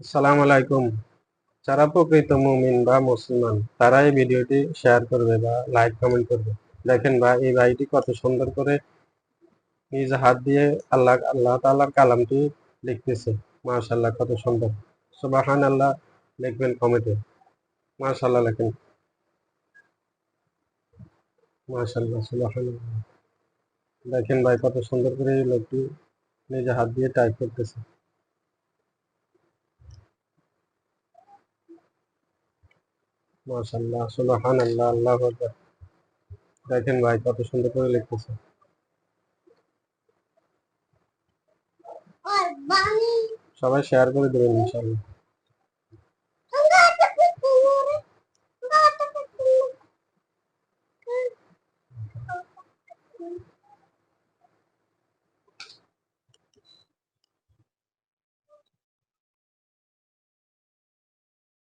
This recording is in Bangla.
আসসালামু আলাইকুম। যারা প্রকৃত মুমিন বা মুসলমান তারা এই ভিডিওটি শেয়ার করবে বা লাইক কমেন্ট করবে। দেখেন ভাই, এই ভাইটি কত সুন্দর করে নিজ হাত দিয়ে আল্লাহ আল্লাহ তাআলার কালামটি লিখতেছে। মাশাআল্লাহ, কত সুন্দর। সুবাহান আল্লাহ লিখবেন কমেন্টে। মাশাআল্লাহ লেখেন। মাশাআল্লাহ সুবাহান দেখেন ভাই, কত সুন্দর করে এই লোকটি নিজে হাত দিয়ে টাইপ করতেছে। মাশাআল্লাহ সুবহান আল্লাহ আল্লাহ আকবার। দেখেন ভাই কত সুন্দর করে লিখতেছে। সবাই শেয়ার করে দেবেন ইনশাআল্লাহ।